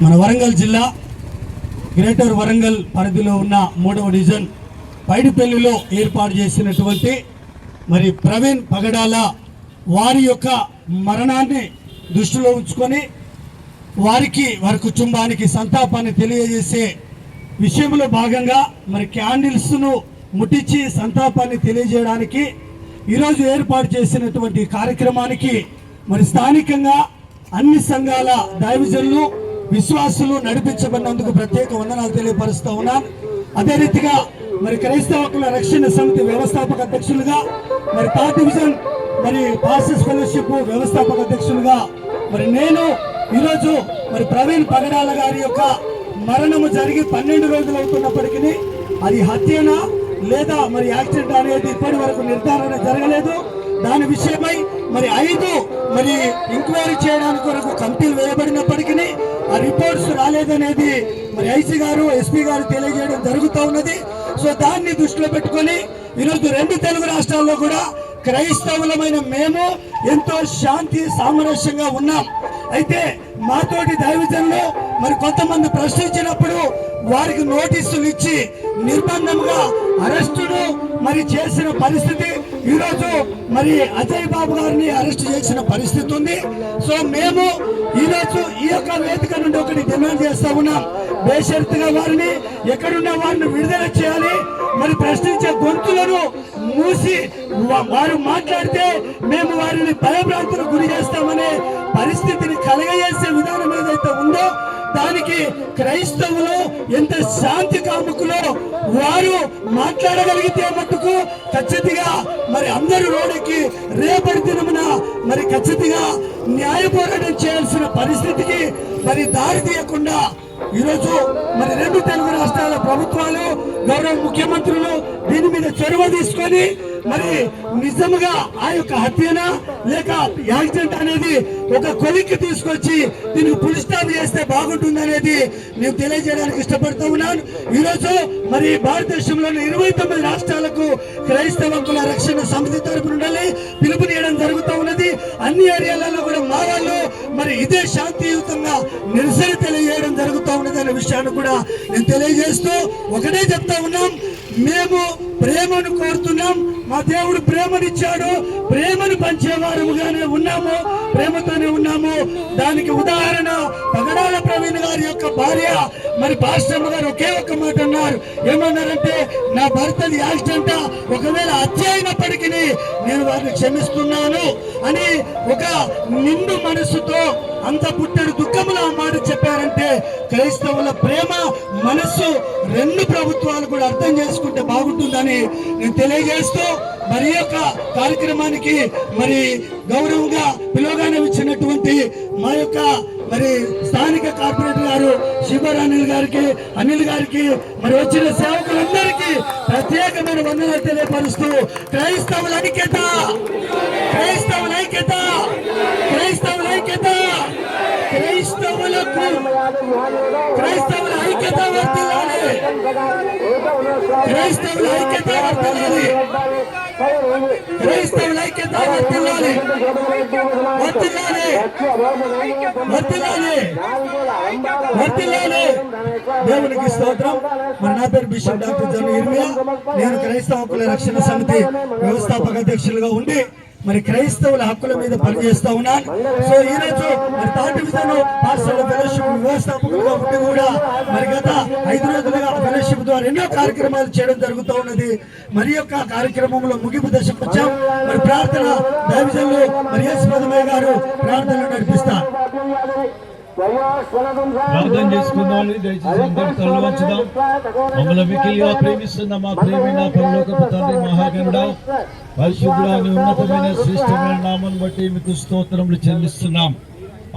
మన వరంగల్ జిల్లా గ్రేటర్ వరంగల్ పరిధిలో ఉన్న మూడవ డివిజన్ పైడిపల్లిలో ఏర్పాటు చేసినటువంటి మరి ప్రవీణ్ పగడాల వారి యొక్క మరణాన్ని దృష్టిలో ఉంచుకొని వారికి వారి కుటుంబానికి సంతాపాన్ని తెలియజేసే విషయంలో భాగంగా మరి క్యాండిల్స్ను ముట్టించి సంతాపాన్ని తెలియజేయడానికి ఈరోజు ఏర్పాటు చేసినటువంటి కార్యక్రమానికి మరి స్థానికంగా అన్ని సంఘాల దైవజనులు విశ్వాసులు నడిపించబడినందుకు ప్రత్యేక వందనాలు తెలియపరుస్తూ ఉన్నాను అదే రీతిగా మరి క్రైస్తవకుల రక్షణ సమితి వ్యవస్థాపక అధ్యక్షులుగా మరి థర్డ్ డివిజన్ మరి పాసెస్ ఫెలోషిప్ వ్యవస్థాపక అధ్యక్షులుగా మరి నేను ఈరోజు మరి ప్రవీణ్ పగడాల గారి యొక్క మరణము జరిగి పన్నెండు రోజులు అవుతున్నప్పటికీ అది హత్యనా లేదా మరి యాక్సిడెంట్ అనేది ఇప్పటి వరకు నిర్ధారణ జరగలేదు. దాని విషయమై మరి ఐదు మరి ఎంక్వైరీ చేయడానికి కొరకు కమిటీలు వేయబడినప్పటికీ ఆ రిపోర్ట్స్ రాలేదనేది మరి ఐసీ గారు ఎస్పీ గారు తెలియజేయడం జరుగుతూ ఉన్నది. సో దాన్ని దృష్టిలో పెట్టుకొని ఈరోజు రెండు తెలుగు రాష్ట్రాల్లో కూడా క్రైస్తవులమైన మేము ఎంతో శాంతి సామరస్యంగా ఉన్నాం. అయితే మాతోటి దైవజనులు మరి కొంతమంది ప్రశ్నించినప్పుడు వారికి నోటీసులు ఇచ్చి నిర్బంధంగా అరెస్టును మరి చేసిన పరిస్థితి ఈరోజు మరి అజయ్ బాబు గారిని అరెస్ట్ చేసిన పరిస్థితి ఉంది. సో మేము ఈరోజు ఈ యొక్క వేదిక నుండి ఒకటి డిమాండ్ చేస్తా ఉన్నాం. బేషరతుగా వారిని ఎక్కడున్న వారిని విడుదల చేయాలి. మరి ప్రశ్నించే గొంతులను మూసి వారు మాట్లాడితే మేము వారిని భయభ్రాంతులకు గురి చేస్తామనే పరిస్థితిని కలగజేసే విధానం ఏదైతే ఉందో దానికి క్రైస్తవులు ఎంత శాంతి కాముకులో వారు మాట్లాడగలిగితే మట్టుకు ఖచ్చితంగా మరి అందరూ రోడ్డుకి రేపటి దినమున మరి ఖచ్చితంగా న్యాయ పోరాటం చేయాల్సిన పరిస్థితికి మరి దారి తీయకుండా ఈరోజు మరి రెండు తెలుగు రాష్ట్రాల ప్రభుత్వాలు గౌరవ ముఖ్యమంత్రులు దీని మీద చొరవ తీసుకొని మరి నిజంగా ఆ యొక్క హత్యనా? లేక యాక్సిడెంట్ అనేది ఒక కొలిక్కి తీసుకొచ్చి దీనికి పులి స్టాప్ చేస్తే బాగుంటుంది అనేది నేను తెలియజేయడానికి ఇష్టపడుతూ ఉన్నాను. ఈరోజు మరి భారతదేశంలోని ఇరవై తొమ్మిది రాష్ట్రాలకు క్రైస్తవ కుల రక్షణ సమితి తరపు నుండి పిలుపునియడం జరుగుతూ ఉన్నది. అన్ని ఏరియాలలో కూడా మా వాళ్ళు మరి ఇదే శాంతియుతంగా నిరసన తెలియజేయడం జరుగుతూ ఉన్నది అనే విషయాన్ని కూడా నేను తెలియజేస్తూ ఒకటే చెప్తా ఉన్నాం. మేము ప్రేమను కోరుతున్నాం. మా దేవుడు ప్రేమనిచ్చాడు. ప్రేమను పంచేవారుగానే ఉన్నాము. ప్రేమతోనే ఉన్నాము. దానికి ఉదాహరణ పగడాల ప్రవీణ్ గారి యొక్క భార్య. మరి పాస్టమ్మ గారు ఒకే ఒక్క మాట అన్నారు. ఏమన్నారంటే నా భర్తది యాక్సిడెంట్. ఒకవేళ హత్య అయినప్పటికీ నేను వారిని క్షమిస్తున్నాను అని ఒక నిండు మనసుతో అంత పుట్టడు దుఃఖములు ఆ మాట చెప్పారంటే క్రైస్తవుల ప్రేమ మనస్సు రెండు ప్రభుత్వాలు కూడా అర్థం చేసుకుంటే బాగుంటుందని నేను తెలియజేస్తూ మరి యొక్క కార్యక్రమానికి మరి గౌరవంగా పిలువగానే ఇచ్చినటువంటి మా యొక్క మరి స్థానిక కార్పొరేటర్ గారు శివర్ అనిల్ గారికి అనిల్ గారికి మరి వచ్చిన సేవకులందరికీ ప్రత్యేకమైన వందనాలు తెలియపరుస్తూ క్రైస్తవుల ఐక్యత క్రైస్తవుల ఐక్యత క్రైస్తవుల క్రైస్తవులకు క్రైస్తవుల ఐక్యత వర్తిల్లాలి క్రైస్తవుల ఐక్యత వర్తిల్లాలి క్రైస్తవుల ఐక్యత వర్తిల్లాలి వర్తిల్లాలి వర్తిల్లాలి వర్తిల్లాలి దేవునికి స్తోత్రం. మరి నా పేరు బిషప్ డాక్టర్ జన్ ఇర్మియా. నేను క్రైస్తవ హక్కుల రక్షణ సమితి వ్యవస్థాపక అధ్యక్షులుగా ఉండి మరి క్రైస్తవుల హక్కుల మీద పనిచేస్తా ఉన్నాను సో ఈరోజు మరి తాటి డివిజన్ పాఠశాల ఫెలోషిప్ వ్యవస్థాపకులుగా ఉండి కూడా మరి గత ఐదు రోజులుగా ఫెలోషిప్ ద్వారా ఎన్నో కార్యక్రమాలు చేయడం జరుగుతూ ఉన్నది. మరి యొక్క కార్యక్రమంలో ముగింపు దశకు వచ్చాం. మరి ప్రార్థన దైవజనులు మరి ఎస్ గారు ప్రార్థనలు ప్రార్థన చేసుకుందాం దయచేసి అందరూ మమ్మల్ని మిక్కిలిగా ప్రేమిస్తున్న మా ప్రేమైన పరలోకపు తండ్రి మహాగణుడా పరిశుద్ధుడా ఉన్నతమైన శ్రేష్టమైన నామాన్ని బట్టి మీకు స్తోత్రములు చెల్లిస్తున్నాం.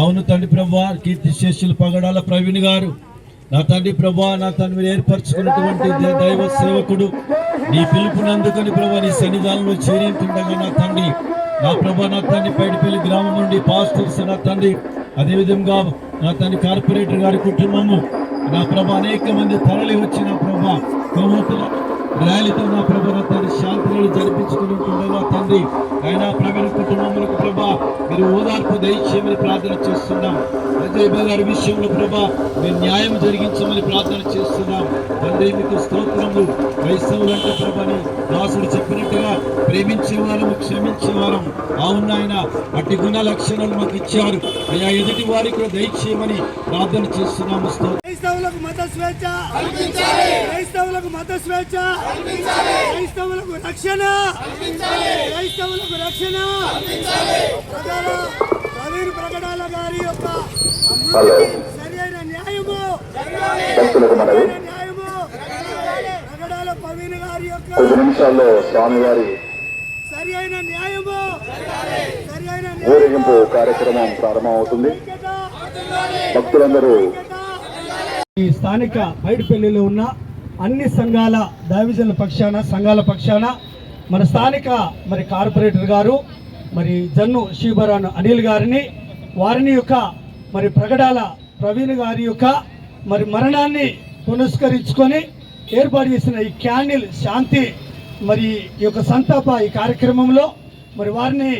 అవును తండ్రి ప్రభా కీర్తి శేషులు పగడాల ప్రవీణ్ గారు నా తండ్రి ప్రభా నా తండ్రి మీరు ఏర్పరచుకున్నటువంటి దైవ సేవకుడు. నీ పిలుపునందుకని ప్రభా నీ సన్నిధానంలో చేరింటుండగా నా తండ్రి నా ప్రభా నా తండ్రి పైడిపల్లి గ్రామం నుండి పాస్టర్స్ నా తండ్రి అదేవిధంగా నా తన కార్పొరేటర్ గారి కుటుంబము నా ప్రభ అనేక మంది తరలి వచ్చిన నా ప్రభ కొవ్వొత్తుల ర్యాలీతో నా ప్రభు నా శాంతిని జరిపించుకుని ఉంటుండగా తండ్రి ఆయన ప్రవీణ కుటుంబం ప్రభా మీరు ఓదార్పు దయచేయమని ప్రార్థన చేస్తున్నాం. అజయ్ గారి విషయంలో ప్రభా మీరు న్యాయం జరిగించమని ప్రార్థన చేస్తున్నాం. తండ్రి మీకు స్తోత్రములు. క్రైస్తవులు అంటే ప్రభని దాసుడు చెప్పినట్టుగా ప్రేమించే వాళ్ళము క్షమించే వారం అవును ఆయన అట్టి గుణ లక్షణాలు మాకు ఇచ్చారు. అయ్యా ఎదుటి వారికి కూడా దయచేయమని ప్రార్థన చేస్తున్నాము స్తోత్రం. క్రైస్తవులకు మత స్వేచ్ఛ. క్రైస్తవులకు మత స్వేచ్ఛ. క్రైస్తవులకు రక్షణ. క్రైస్తవులకు రక్షణ. ప్రజల ప్రవీణ్ ప్రకటాల గారి యొక్క అమృతికి సరి అయిన న్యాయము. సరైన న్యాయము. ప్రకటాల ప్రవీణ్ గారి యొక్క కొద్ది నిమిషాల్లో స్వామివారి సరి అయిన న్యాయము. సరి అయిన ఊరేగింపు కార్యక్రమం ప్రారంభమవుతుంది. భక్తులందరూ ఈ స్థానిక బయటపల్లిలో ఉన్న అన్ని సంఘాల దావిజన్ల పక్షాన సంఘాల పక్షాన మన స్థానిక మరి కార్పొరేటర్ గారు మరి జన్ను శివరాన్ అనిల్ గారిని వారిని యొక్క మరి ప్రగడాల ప్రవీణ్ గారి యొక్క మరి మరణాన్ని పునస్కరించుకొని ఏర్పాటు చేసిన ఈ క్యాండిల్ శాంతి మరి ఈ యొక్క సంతాప ఈ కార్యక్రమంలో మరి వారిని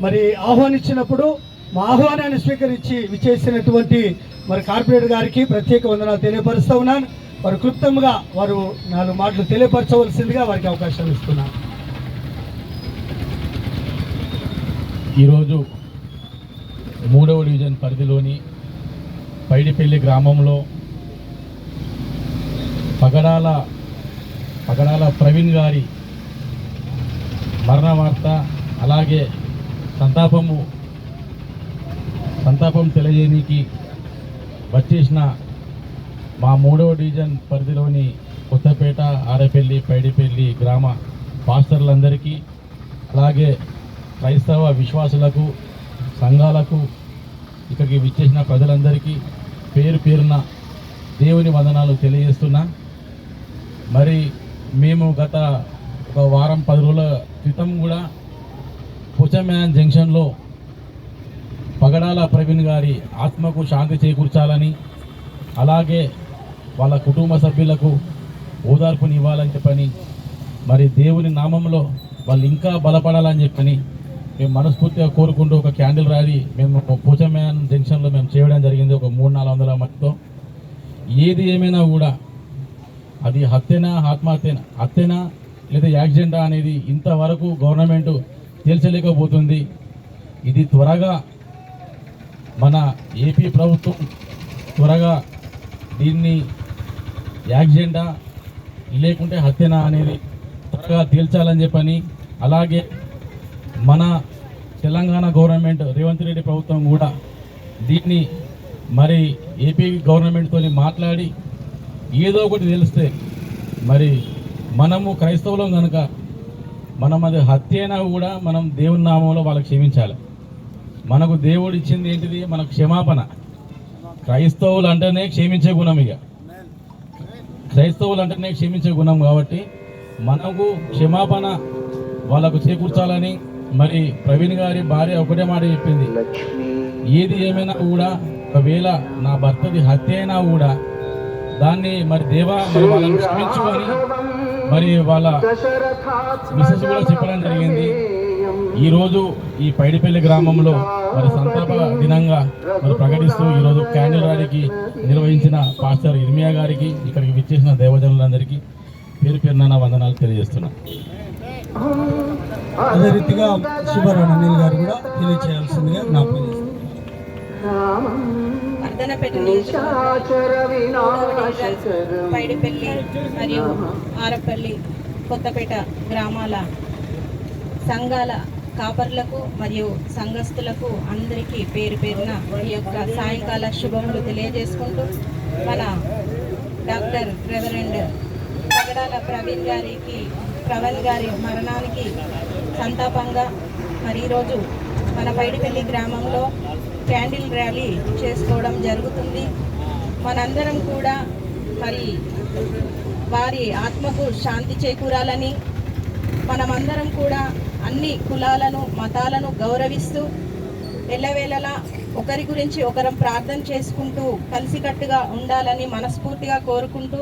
మరి ఆహ్వానించినప్పుడు మా ఆహ్వానాన్ని స్వీకరించి విచేసినటువంటి మరి కార్పొరేటర్ గారికి ప్రత్యేక వందనాలు తెలియపరుస్తూ ఉన్నాను. వారు క్లుప్తంగా వారు నాలుగు మాటలు తెలియపరచవలసిందిగా వారికి అవకాశం ఇస్తున్నాను. ఈరోజు మూడవ డివిజన్ పరిధిలోని పైడిపల్లి గ్రామంలో పగడాల పగడాల ప్రవీణ్ గారి మరణ వార్త అలాగే సంతాపము సంతాపం తెలియజేయడానికి వచ్చేసిన మా మూడవ డివిజన్ పరిధిలోని కొత్తపేట ఆరేపల్లి పైడిపల్లి గ్రామ పాస్టర్లందరికీ అలాగే క్రైస్తవ విశ్వాసులకు సంఘాలకు ఇక్కడికి విచ్చేసిన ప్రజలందరికీ పేరు పేరున దేవుని వందనాలు తెలియజేస్తున్నా. మరి మేము గత ఒక వారం పది రోజుల క్రితం కూడా పుచమ్యాన్ జంక్షన్లో పగడాల ప్రవీణ్ గారి ఆత్మకు శాంతి చేకూర్చాలని అలాగే వాళ్ళ కుటుంబ సభ్యులకు ఓదార్పునివ్వాలని చెప్పని మరి దేవుని నామంలో వాళ్ళు ఇంకా బలపడాలని చెప్పని మేము మనస్ఫూర్తిగా కోరుకుంటూ ఒక క్యాండిల్ ర్యాలీ మేము పోచమ్యాన్ జంక్షన్లో మేము చేయడం జరిగింది ఒక మూడు నాలుగు వందల మందితో. ఏది ఏమైనా కూడా అది హత్యనా ఆత్మహత్యనా హత్యనా లేదా యాక్సిడెంటా అనేది ఇంతవరకు గవర్నమెంట్ తేల్చలేకపోతుంది. ఇది త్వరగా మన ఏపీ ప్రభుత్వం త్వరగా దీన్ని యాక్సిడెంటా లేకుంటే హత్యనా అనేది త్వరగా తేల్చాలని చెప్పని అలాగే మన తెలంగాణ గవర్నమెంట్ రేవంత్ రెడ్డి ప్రభుత్వం కూడా దీన్ని మరి ఏపీ గవర్నమెంట్తో మాట్లాడి ఏదో ఒకటి తెలిస్తే మరి మనము క్రైస్తవులం కనుక మనం అది హత్య కూడా మనం దేవుని నామంలో వాళ్ళకి క్షమించాలి. మనకు దేవుడు ఇచ్చింది ఏంటిది? మనకు క్షమాపణ. క్రైస్తవులు అంటేనే క్షమించే గుణం ఇక. క్రైస్తవులు అంటేనే క్షమించే గుణం కాబట్టి మనకు క్షమాపణ వాళ్ళకు చేకూర్చాలని మరి ప్రవీణ్ గారి భార్య ఒకటే మాట చెప్పింది. ఏది ఏమైనా కూడా ఒకవేళ నా భర్తది హత్య అయినా కూడా దాన్ని మరి దేవా మరి వాళ్ళని క్షమించుకొని మరి వాళ్ళ మిసెస్ కూడా చెప్పడం జరిగింది. ఈ రోజు ఈ పైడిపల్లి గ్రామంలో మరి సంతాప దినంగా మరి ప్రకటిస్తూ ఈరోజు క్యాండిల్ ర్యాలీకి నిర్వహించిన పాస్టర్ ఇర్మియా గారికి ఇక్కడికి విచ్చేసిన దేవజనులందరికీ పేరు పేరున వందనాలు తెలియజేస్తున్నా. అదే రీతిగా శివరాన్ అనిల్ గారు కూడా తెలియచేయాల్సిందిగా జ్ఞాపకం చేస్తున్నారు పైడిపల్లి మరియు ఆరపల్లి కొత్తపేట గ్రామాల సంఘాల కాపర్లకు మరియు సంఘస్థులకు అందరికీ పేరు పేరున ఈ యొక్క సాయంకాల శుభములు తెలియజేసుకుంటూ మన డాక్టర్ రెవరెండ్ పగడాల ప్రవీణ్ గారికి ప్రవీణ్ గారి మరణానికి సంతాపంగా మరి ఈరోజు మన పైడిపల్లి గ్రామంలో క్యాండిల్ ర్యాలీ చేసుకోవడం జరుగుతుంది. మనందరం కూడా మరి వారి ఆత్మకు శాంతి చేకూరాలని మనమందరం కూడా అన్ని కులాలను మతాలను గౌరవిస్తూ ఎల్లవేళలా ఒకరి గురించి ఒకరం ప్రార్థన చేసుకుంటూ కలిసికట్టుగా ఉండాలని మనస్ఫూర్తిగా కోరుకుంటూ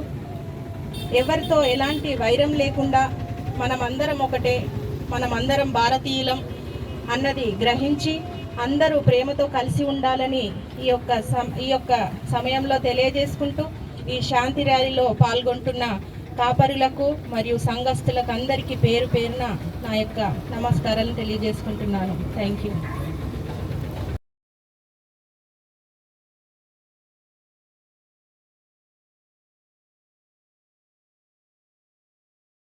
ఎవరితో ఎలాంటి వైరం లేకుండా మనమందరం ఒకటే మనమందరం భారతీయులం అన్నది గ్రహించి అందరూ ప్రేమతో కలిసి ఉండాలని ఈ యొక్క ఈ యొక్క సమయంలో తెలియజేసుకుంటూ ఈ శాంతి ర్యాలీలో పాల్గొంటున్న కాపరులకు మరియు సంఘస్థులకు అందరికీ పేరు పేరున నా యొక్క నమస్కారాలు తెలియజేసుకుంటున్నాను. Thank you